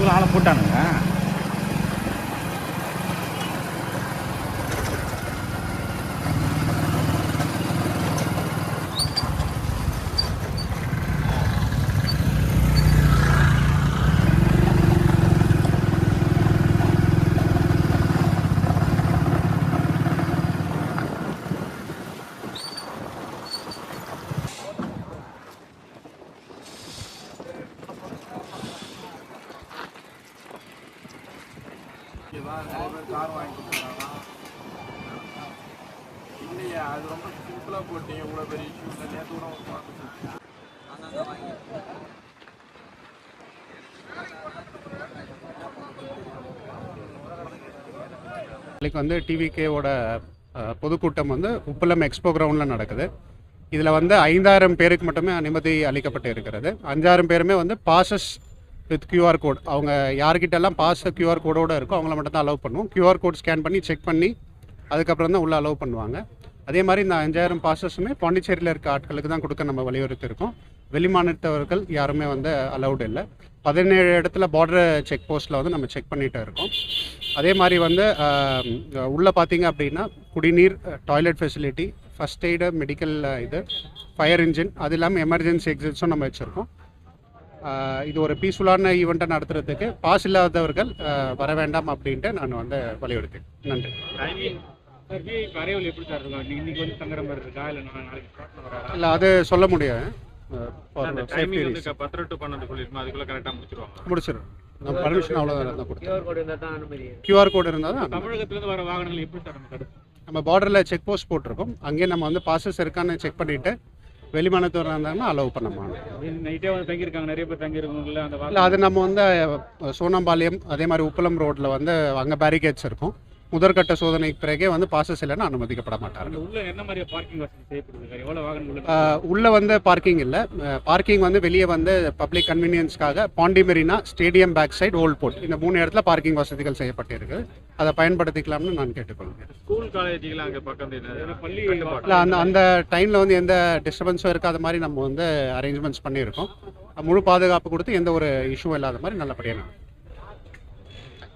இவ்வளோ ஆளை போட்டானுங்க. இல்லையா அது ரொம்ப சிம்பிளாக போட்டீங்க. இவ்வளோ பெரிய இஷ்யூ நேற்று கூட ஒரு பாட்டு நாளைக்கு வந்து டிவிகேவோட பொதுக்கூட்டம் வந்து உப்பளம் எக்ஸ்போ கிரவுண்டில் நடக்குது. இதில் வந்து ஐந்தாயிரம் பேருக்கு மட்டுமே அனுமதி அளிக்கப்பட்டு இருக்கிறது. அஞ்சாயிரம் பேருமே வந்து பாசஸ் வித் கியூஆர் கோட் அவங்க யார்கிட்டெல்லாம் பாஸ் கியூஆர் கோடோடு இருக்கோ அவங்கள மட்டும் தான் அலோவ் பண்ணுவோம் கியூஆர் கோட் ஸ்கேன் பண்ணி செக் பண்ணி அதுக்கப்புறம் தான் உள்ளே அலோவ் பண்ணுவாங்க. அதே மாதிரி இந்த அஞ்சாயிரம் பாசஸுமே பாண்டிச்சேரியில் இருக்க ஆட்களுக்கு தான் கொடுக்க நம்ம வலியுறுத்திருக்கோம் வெளிமாநிலத்தவர்கள் யாருமே வந்து அலௌடு இல்லை. பதினேழு இடத்துல பார்டர் செக் போஸ்ட்டில் வந்து நம்ம செக் பண்ணிகிட்டு இருக்கோம். அதே மாதிரி வந்து உள்ளே பார்த்தீங்க அப்படின்னா குடிநீர் toilet facility first aid medical இது ஃபயர் இன்ஜின் அது இல்லாமல் எமர்ஜென்சி எக்ஸிட்ஸும் நம்ம வச்சுருக்கோம். இது ஒரு பீஸ்ஃபுல்லான ஈவெண்ட்டை நடத்துறதுக்கு பாஸ் இல்லாதவர்கள் வர வேண்டாம் அப்படின்ட்டு நான் வந்து வலியுறுத்தேன். நன்றி. இல்லை அது சொல்ல முடியாது. முடிச்சிடும் நம்ம பர்மிஷன் அவ்வளோதான் தான் கொடுத்தோம் கியூஆர் கோடு இருந்தால் தான் தமிழகத்துலேருந்து வர வாகனங்கள் எப்படி சார் நம்ம தடுப்பு நம்ம பார்டரில் செக் போஸ்ட் போட்டிருக்கோம். அங்கேயே நம்ம வந்து பாசஸ் இருக்கான்னு செக் பண்ணிவிட்டு வெளிமாநிலத்தவர் இருந்தாங்கன்னா அலோவ் பண்ண மாட்டோம். நைட்டே வந்து தங்கியிருக்காங்க நிறைய பேர் தங்கியிருக்கவங்கள அந்த அது நம்ம வந்து சோனாம்பாளையம் அதே மாதிரி உப்பளம் ரோட்டில் வந்து அங்கே பேரிகேட்ஸ் இருக்கும். முதற்கட்ட சோதனைக்கு பிறகே வந்து பாசஸ் இல்லைன்னா அனுமதிக்கப்பட மாட்டார்கள். உள்ள என்ன மாதிரி பார்க்கிங் வசதி செய்யப்படுது? உள்ள வந்து பார்க்கிங் இல்லை. பார்க்கிங் வந்து வெளியே வந்து public கன்வீனியன்ஸ்க்காக Pondy Marina stadium back side old port இந்த மூணு இடத்துல பார்க்கிங் வசதிகள் செய்யப்பட்டிருக்கு. அதை பயன்படுத்திக்கலாம்னு நான் கேட்டுக்கொள்கிறேன். ஸ்கூல் காலேஜுக்கெல்லாம் அங்கே பக்கம் பள்ளி இல்லை அந்த அந்த டைமில் வந்து எந்த டிஸ்டர்பன்ஸும் இருக்காத மாதிரி நம்ம வந்து அரேஞ்ச்மெண்ட்ஸ் பண்ணியிருக்கோம். முழு பாதுகாப்பு கொடுத்து எந்த ஒரு இஷ்யூவும் இல்லாத மாதிரி நல்லபடியாக